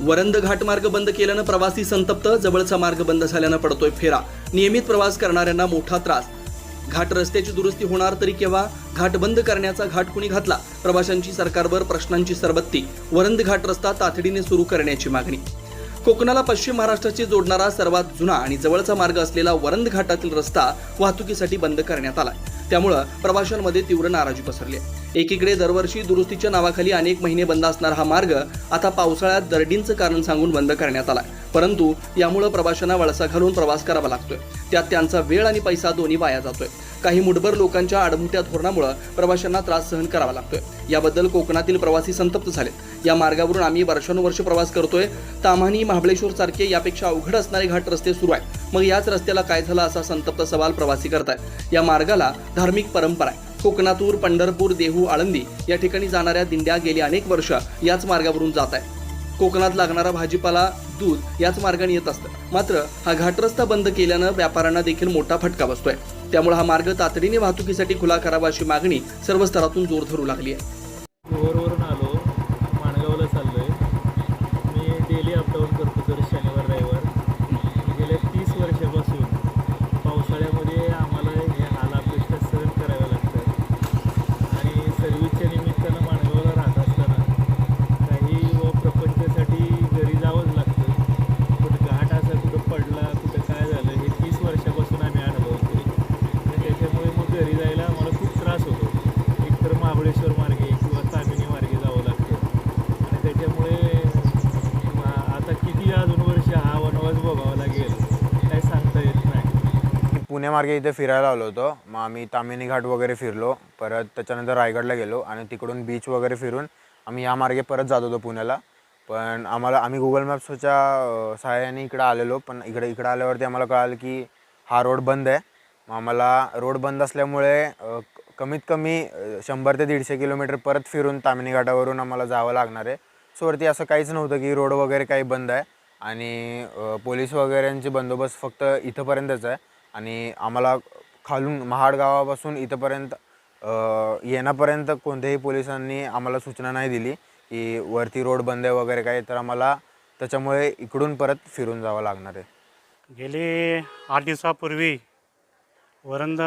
वरंद घाट मार्ग बंद केल्यानं प्रवासी संतप्त जवळचा मार्ग बंद झाल्यानं पडतोय फेरा. नियमित प्रवास करणाऱ्यांना मोठा त्रास. घाट रस्त्याची दुरुस्ती होणार तरी केव्हा? घाट बंद करण्याचा घाट कुणी घातला? प्रवाशांची सरकारवर प्रश्नांची सरबत्ती. वरंद घाट रस्ता तातडीने सुरू करण्याची मागणी. कोकणाला पश्चिम महाराष्ट्राशी जोडणारा सर्वात जुना आणि जवळचा मार्ग असलेला वरंद घाटातील रस्ता वाहतुकीसाठी बंद करण्यात आला त्यामुळं प्रवाशांमध्ये तीव्र नाराजी पसरली. आहे. एकीकडे दरवर्षी दुरुस्तीच्या नावाखाली अनेक महिने बंद असणारा हा मार्ग आता पावसाळ्यात दर्डींचं कारण सांगून बंद करण्यात आला परंतु यामुळं प्रवाशांना वळसा घालून प्रवास करावा लागतोय. त्यात त्यांचा वेळ आणि पैसा दोन्ही वाया जातोय. काही मुठभर लोकांच्या आडमुठ्या धोरणामुळे प्रवाशांना त्रास सहन करावा लागतोय. याबद्दल कोकणातील प्रवासी संतप्त झाले या मार्गावरून आम्ही वर्षानुवर्ष प्रवास करतोय. ताम्हाणी महाबळेश्वर सारखे यापेक्षा अवघड असणारे घाट रस्ते सुरू आहेत. मग याच रस्त्याला काय झालं असा संतप्त सवाल प्रवासी करतायत. या मार्गाला धार्मिक परंपरा आहे. कोकणातूर पंढरपूर देहू आळंदी या ठिकाणी जाणाऱ्या दिंड्या गेली अनेक वर्ष याच मार्गावरून जात आहेत. कोकणात लागणारा भाजीपाला दूध याच मार्गाने येत असतं. मात्र हा घाट रस्ता बंद केल्यानं व्यापाऱ्यांना देखील मोठा फटका बसतोय. त्यामुळे हा मार्ग तातडीने वाहतुकीसाठी खुला करावा अशी मागणी सर्व स्तरातून जोर धरू लागली आहे भोरवरून आलो माणगावला चाललो आहे मी डेली अपडाऊन करतो दर शनिवार रविवार गेल्या तीस वर्षापासून पावसाळ्यामध्ये आम्हाला हे हाल अपेष्टा सहन कराव्या लागतात आणि सर्व्हिसच्या निमित्तानं माणगावला राहत असताना काही व प्रपंचासाठी घरी जावंच लागतं कुठं घाट असा कुठं पडला कुठं काय झालं हे तीस वर्षापासून आम्ही अनुभवतो आणि त्याच्यामुळे मग घरी जायला आम्हाला खूप त्रास होतो एकतर महाबळेश्वर मार्गे किंवा तामिनी मार्गे जावं लागतं आणि त्याच्यामुळे मा- आता किती अजून वर्ष हा वनवास भोगावा लागेल काही सांगता येत नाही मी इथे फिरायला आलो होतो. मग आम्ही तामिनी घाट वगैरे फिरलो. परत त्याच्यानंतर रायगडला गेलो आणि तिकडून बीच वगैरे फिरून आम्ही या मार्गे परत जात होतो पुण्याला. पण आम्हाला आम्ही गुगल मॅप्सच्या सहाय्याने इकडं आलेलो. पण इकडे इकडं आल्यावरती आम्हाला कळालं की हा रोड बंद आहे. मग आम्हाला रोड बंद असल्यामुळे कमीत कमी शंभर ते दीडशे किलोमीटर परत फिरून तामिनी घाटावरून आम्हाला जावं लागणार आहे. सो वरती असं काहीच नव्हतं की रोड वगैरे काही बंद आहे. आणि पोलीस वगैरेंची बंदोबस्त फक्त इथंपर्यंतच आहे. आणि आम्हाला खालून महाड गावापासून इथंपर्यंत येण्यापर्यंत कोणत्याही पोलिसांनी आम्हाला सूचना नाही दिली की वरती रोड बंद आहे वगैरे काही तर आम्हाला त्याच्यामुळे इकडून परत फिरून जावं लागणार आहे. गेले आठ दिवसापूर्वी वरंद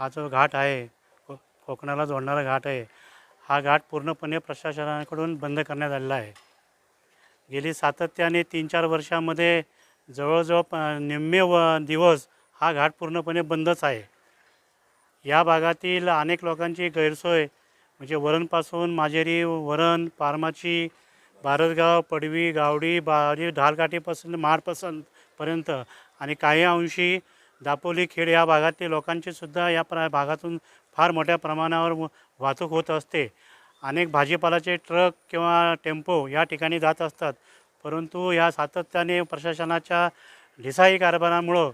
हा जो घाट आहे को कोकणाला जोडणारा घाट आहे हा घाट पूर्णपणे प्रशासनाकडून बंद करण्यात आलेला आहे. गेली सातत्याने तीन चार वर्षामध्ये जवळजवळ प निम्मे व दिवस हा घाट पूर्णपणे बंदच आहे. या भागातील अनेक लोकांची गैरसोय म्हणजे वरणपासून माजेरी वरण पारमाची भारतगाव पडवी गावडी बारी ढालकाठीपासून महाडपासून पर्यंत आणि काही अंशी दापोली खेड या भागातील लोकांची सुद्धा या प्र भागातून फार मोठ्या प्रमाणावर वाहतूक होत असते. अनेक भाजीपालाचे ट्रक किंवा टेम्पो या ठिकाणी जात असतात. परंतु या सातत्याने प्रशासनाच्या ढिसाई कारभारामुळं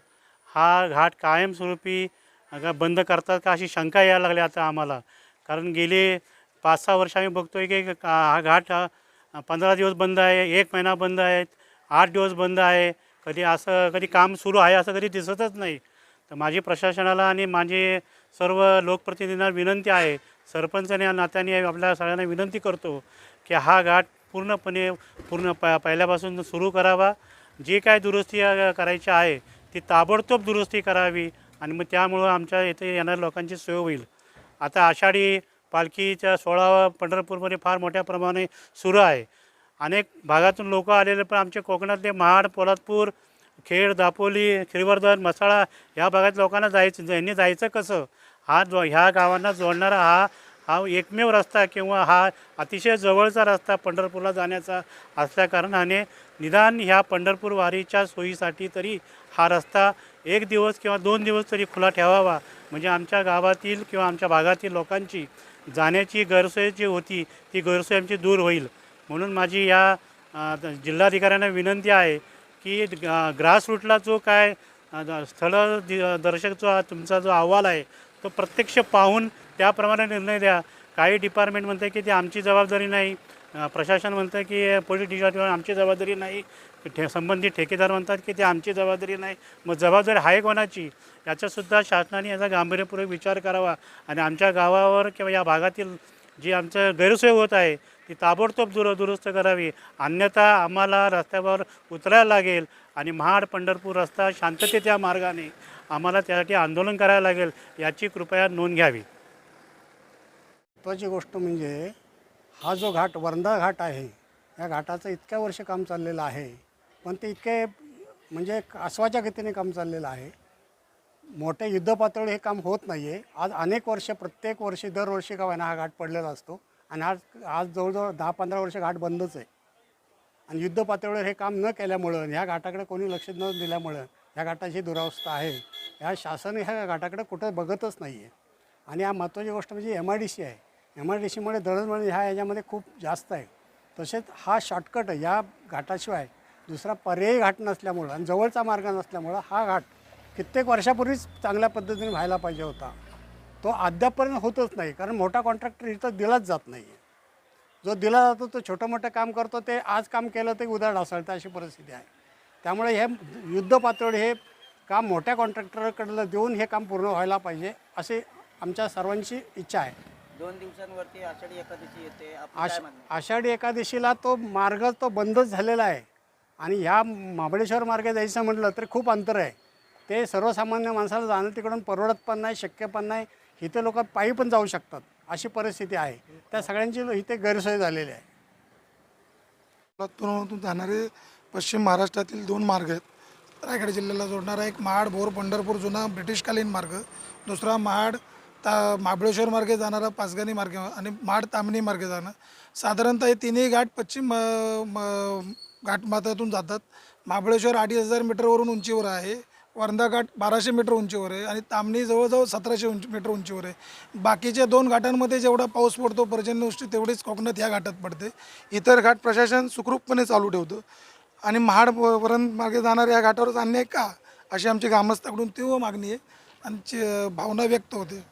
हा घाट कायमस्वरूपी बंद करतात का अशी शंका यायला लागली आता आम्हाला. कारण गेले पाच सहा वर्ष आम्ही बघतोय की का- हा घाट पंधरा दिवस बंद आहे एक महिना बंद आहे आठ दिवस बंद आहे. कधी असं कधी काम सुरू आहे असं कधी दिसतच नाही. तर माझी प्रशासनाला आणि माझे सर्व लोकप्रतिनिधींना विनंती आहे सरपंचाने या नात्याने आपल्या सगळ्यांना विनंती करतो की हा घाट पूर्णपणे पूर्ण प पहिल्यापासून सुरू करावा. जे काय दुरुस्ती करायची आहे ती ताबडतोब दुरुस्ती करावी आणि मग त्यामुळं आमच्या इथे येणाऱ्या लोकांची सोय होईल. आता आषाढी पालखीच्या सोहळा पंढरपूरमध्ये फार मोठ्या प्रमाणे सुरू आहे. अनेक भागातून लोक आलेले पण आमच्या कोकणातले महाड पोलादपूर खेड दापोली श्रीवर्धन मसाळा या भागात लोकांना जायचं यांनी जायचं कसं? हा जो ह्या गावांना जोडणारा हा हा एकमेव रस्ता किंवा हा अतिशय जवळचा रस्ता पंढरपूरला जाण्याचा असल्याकारणाने निदान ह्या पंढरपूर वारीच्या सोयीसाठी तरी हा रस्ता एक दिवस किंवा दोन दिवस तरी खुला ठेवावा. म्हणजे आमच्या गावातील किंवा आमच्या भागातील लोकांची जाण्याची गैरसोय जी होती ती गैरसोय आमची दूर होईल. म्हणून माझी या जिल्हाधिकाऱ्यांना विनंती आहे की ग्रास रूटला जो काय द- स्थळ दि- दर्शक जो तुमचा जो अहवाल आहे तो प्रत्यक्ष पाहून त्याप्रमाणे निर्णय द्या. काही डिपार्टमेंट म्हणते की ती आमची जबाबदारी नाही. प्रशासन म्हणतं की पोलीस डिपार्टमेंट आमची जबाबदारी नाही. ठे संबंधित ठेकेदार म्हणतात की ते आमची जबाबदारी नाही. मग जबाबदारी आहे कोणाची? याचासुद्धा शासनाने याचा गांभीर्यपूर्वक विचार करावा. आणि आमच्या गावावर किंवा या भागातील जी आमचं गैरसोय होत आहे ती ताबडतोब दुर दुरुस्त करावी. अन्यथा आम्हाला रस्त्यावर उतरायला लागेल आणि महाड पंढरपूर रस्ता शांततेच्या मार्गाने आम्हाला त्यासाठी आंदोलन करायला लागेल याची कृपया नोंद घ्यावी. महत्त्वाची गोष्ट म्हणजे हा जो घाट वरंदा घाट आहे या घाटाचं इतक्या वर्ष काम चाललेलं आहे पण ते इतके म्हणजे आसवाच्या गतीने काम चाललेलं आहे मोठ्या युद्धपातळी हे काम होत नाही आहे आज अनेक वर्ष प्रत्येक वर्षी दरवर्षी का होईना हा घाट पडलेला असतो. आणि आज आज जवळजवळ दहा पंधरा वर्ष घाट बंदच आहे. आणि युद्ध पातळीवर हे काम न केल्यामुळं ह्या घाटाकडे कोणी लक्ष न दिल्यामुळं ह्या घाटाची दुरावस्था आहे. ह्या शासन ह्या घाटाकडे कुठं बघतच नाही आहे आणि या महत्त्वाची गोष्ट म्हणजे एम आय डी सी आहे. एम आय डी सीमुळे दळणवळण ह्या याच्यामध्ये खूप जास्त आहे. तसेच हा शॉर्टकट या घाटाशिवाय दुसरा पर्यायी घाट नसल्यामुळं आणि जवळचा मार्ग नसल्यामुळं हा घाट कित्येक वर्षापूर्वीच चांगल्या पद्धतीने व्हायला पाहिजे होता. तो अद्यापपर्यंत होतच नाही कारण मोठा कॉन्ट्रॅक्टर इथं दिलाच जात नाही जो दिला जातो तो छोटं मोठं काम करतो ते आज काम केलं ते उद्या ढासळतं अशी परिस्थिती आहे. त्यामुळे हे युद्ध पातळी हे काम मोठ्या कॉन्ट्रॅक्टरकडलं देऊन हे काम पूर्ण व्हायला पाहिजे असे आमच्या सर्वांची इच्छा आहे. दोन दिवसांवरती आषाढी एकादशी येते आष आषाढी एकादशीला तो मार्ग तो बंदच झालेला आहे. आणि ह्या महाबळेश्वर मार्गे जायचं म्हटलं तर खूप अंतर आहे. ते सर्वसामान्य माणसाला जाणं तिकडून परवडत पण नाही शक्य पण नाही. इथे लोक पायी पण जाऊ शकतात. अशी परिस्थिती आहे. त्या सगळ्यांची इथे गैरसोय झालेली आहे. लातूरमधून जाणारे पश्चिम महाराष्ट्रातील दोन मार्ग आहेत. रायगड जिल्ह्याला जोडणारा एक महाड भोर पंढरपूर जुना ब्रिटिशकालीन मार्ग. दुसरा महाड ता महाबळेश्वर मार्गे जाणारा पाचगणी मार्ग आणि महाड तामणी मार्गे जाणं. साधारणतः हे तिन्ही घाट पश्चिम म, घाटमाथ्यातून जातात. महाबळेश्वर अडीच हजार मीटरवरून उंचीवर आहे. वर्धा घाट बाराशे मीटर उंचीवर आहे आणि तामणी जवळजवळ सतराशे उंच मीटर उंचीवर आहे. बाकीच्या दोन घाटांमध्ये जेवढा पाऊस पडतो पर्जन्यवृष्टी तेवढीच कोकणात या घाटात पडते. इतर घाट प्रशासन सुखरूपपणे चालू ठेवतं. आणि महाड वरण मार्गे जाणाऱ्या या घाटावरच अन्याय का? अशी आमची ग्रामस्थाकडून तीव्र मागणी आहे. आणि भावना व्यक्त होते.